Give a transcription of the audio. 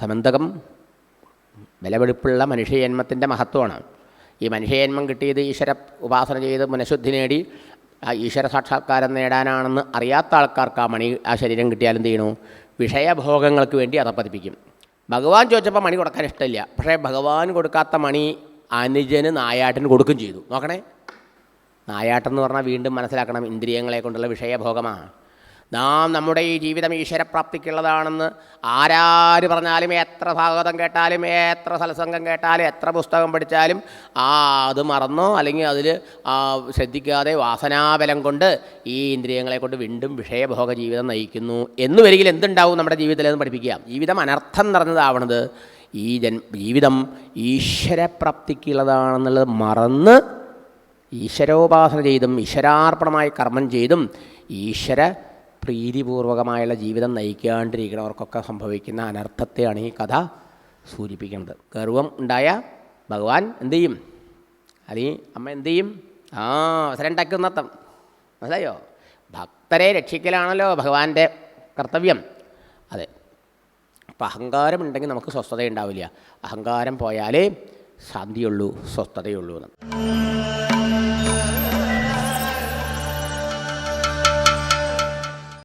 സമന്തകം വിലവെടുപ്പുള്ള മനുഷ്യജന്മത്തിന്റെ മഹത്വമാണ്. ഈ മനുഷ്യജന്മം കിട്ടിയത് ഈശ്വര ഉപാസന ചെയ്ത് മനഃശുദ്ധി നേടി. ആ ഈശ്വര സാക്ഷാത്കാരം നേടാനാണെന്ന് അറിയാത്ത ആൾക്കാർക്ക് ആ മണി ആ ശരീരം കിട്ടിയാലും ചെയ്യണു? വിഷയഭോഗങ്ങൾക്ക് വേണ്ടി അതപ്പതിപ്പിക്കും ഭഗവാൻ ചോദിച്ചപ്പോൾ മണി കൊടുക്കാൻ ഇഷ്ടമില്ല. പക്ഷേ ഭഗവാൻ കൊടുക്കാത്ത മണി അനുജന് നായാട്ടിന് കൊടുക്കും ചെയ്തു. നോക്കണേ. നായാട്ടെന്ന് പറഞ്ഞാൽ വീണ്ടും മനസ്സിലാക്കണം ഇന്ദ്രിയങ്ങളെ കൊണ്ടുള്ള വിഷയഭോഗമാണ് നാം നമ്മുടെ ഈ ജീവിതം ഈശ്വരപ്രാപ്തിക്കുള്ളതാണെന്ന് ആരാര് പറഞ്ഞാലും എത്ര ഭാഗവതം കേട്ടാലും എത്ര സത്സംഗം കേട്ടാലും എത്ര പുസ്തകം പഠിച്ചാലും ആ അത് മറന്നോ അല്ലെങ്കിൽ അതിൽ ശ്രദ്ധിക്കാതെ വാസനാബലം കൊണ്ട് ഈ ഇന്ദ്രിയങ്ങളെ കൊണ്ട് വീണ്ടും വിഷയഭോഗ ജീവിതം നയിക്കുന്നു. എന്ന് വരികിൽ എന്തുണ്ടാവും നമ്മുടെ ജീവിതത്തിൽ എന്ന് പഠിപ്പിക്കുക. ജീവിതം അനർത്ഥം നിറഞ്ഞതാവണത് ഈ ജൻ ജീവിതം ഈശ്വരപ്രാപ്തിക്കുള്ളതാണെന്നുള്ളത് മറന്ന് ഈശ്വരോപാസന ചെയ്തും ഈശ്വരാർപ്പണമായി കർമ്മം ചെയ്തും ഈശ്വര പ്രീതിപൂർവകമായുള്ള ജീവിതം നയിക്കാണ്ടിരിക്കുന്നവർക്കൊക്കെ സംഭവിക്കുന്ന അനർത്ഥത്തെയാണ് ഈ കഥ സൂചിപ്പിക്കുന്നത്. ഗർവം ഉണ്ടായ ഭഗവാൻ എന്തു ചെയ്യും? അല്ലെങ്കിൽ അമ്മ എന്തു ചെയ്യും? ആ അവസരം ഉണ്ടാക്കുന്നർത്ഥം മനസ്സിലായോ? ഭക്തരെ രക്ഷിക്കലാണല്ലോ ഭഗവാന്റെ കർത്തവ്യം. അതെ. അപ്പം അഹങ്കാരം ഉണ്ടെങ്കിൽ നമുക്ക് സ്വസ്ഥത ഉണ്ടാവില്ല അഹങ്കാരം പോയാലേ ശാന്തിയുള്ളൂ സ്വസ്ഥതയുള്ളൂ എന്ന്.